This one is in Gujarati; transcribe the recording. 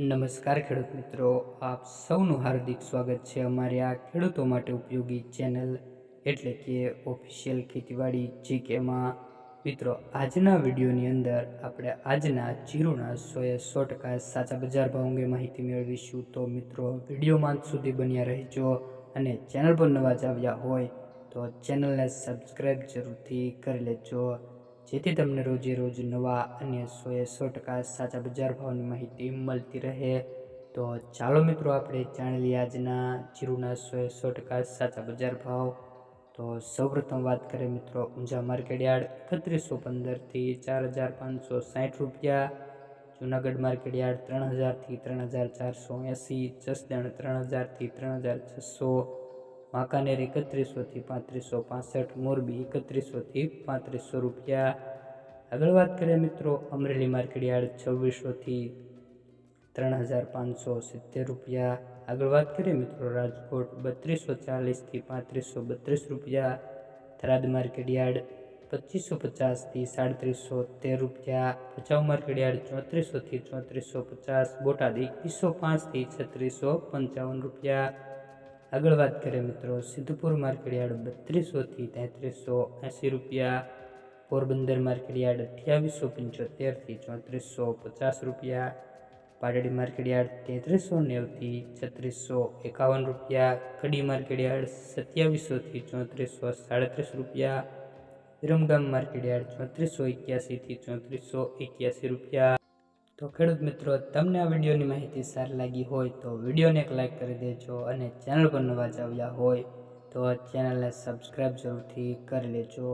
નમસ્કાર ખેડૂત મિત્રો, આપ સૌનું હાર્દિક સ્વાગત છે અમારી આ ખેડૂતો માટે ઉપયોગી ચેનલ એટલે કે ઓફિશિયલ ખેતીવાડી જીકેમાં. મિત્રો, આજના વિડીયોની અંદર આપણે આજના જીરુના સોએ સો ટકા સાચા બજાર ભાવ અંગે માહિતી મેળવીશું. તો મિત્રો વિડીયોમાં સુધી બન્યા રહેજો અને ચેનલ પર નવા જ આવ્યા હોય તો ચેનલને સબસ્ક્રાઈબ જરૂરથી કરી લેજો. જેથી તમને રોજે રોજ નવા અને સોએ સો ટકા સાચા બજાર ભાવની માહિતી મળતી રહે. તો ચાલો મિત્રો, આપણે જાણી લઈએ આજના જીરુના સોએ સો ટકા સાચા બજાર ભાવ. તો સૌપ્રથમ વાત કરીએ મિત્રો, ઊંઝા માર્કેટ યાર્ડ એકત્રીસો પંદરથી ચાર હજાર પાંચસો સાઠ રૂપિયા. જુનાગઢ માર્કેટ યાર્ડ ત્રણ હજારથી ત્રણ હજાર ચારસો એંસી. જસદણ ત્રણ હજારથી ત્રણ હજાર છસો. વાંકાનેર એકત્રીસોથી પાંત્રીસો પાસઠ મોરબી એકત્રીસોથી પાંત્રીસો રૂપિયા આગળ વાત કરીએ મિત્રો અમરેલી માર્કેટ યાર્ડ છવ્વીસોથી ત્રણ હજાર પાંચસો સિત્તેર રૂપિયા આગળ વાત કરીએ મિત્રો રાજકોટ બત્રીસો ચાલીસથી પાંત્રીસો બત્રીસ રૂપિયા થરાદ માર્કેટ યાર્ડ પચીસો પચાસથી સાડત્રીસો તેર રૂપિયા ભચાઉ માર્કેટ યાર્ડ ચોત્રીસોથી ચોત્રીસો પચાસ બોટાદ એકવીસો પાંચથી છત્રીસો પંચાવન રૂપિયા આગળ વાત કરીએ મિત્રો સિદ્ધપુર માર્કેટ યાર્ડ બત્રીસોથી તેત્રીસો એંસી રૂપિયા પોરબંદર માર્કેટ યાર્ડ અઠ્યાવીસો પંચોતેરથી ચોત્રીસો પચાસ રૂપિયા પાટડી માર્કેટ યાર્ડ તેત્રીસો નેવથી છત્રીસો એકાવન રૂપિયા કડી માર્કેટ યાર્ડ સત્યાવીસોથી ચોત્રીસો સાડત્રીસ રૂપિયા વિરમગામ માર્કેટ યાર્ડ ચોત્રીસો એક્યાસીથી ચોત્રીસો એક્યાસી રૂપિયા તો ખેડૂત મિત્રો, તમને આ વિડીયોની માહિતી સારી લાગી હોય તો વિડીયોને એક લાઈક કરી દેજો અને ચેનલ પર નવા જ આવ્યા હોય તો ચેનલને સબસ્ક્રાઈબ જરૂરથી કરી લેજો.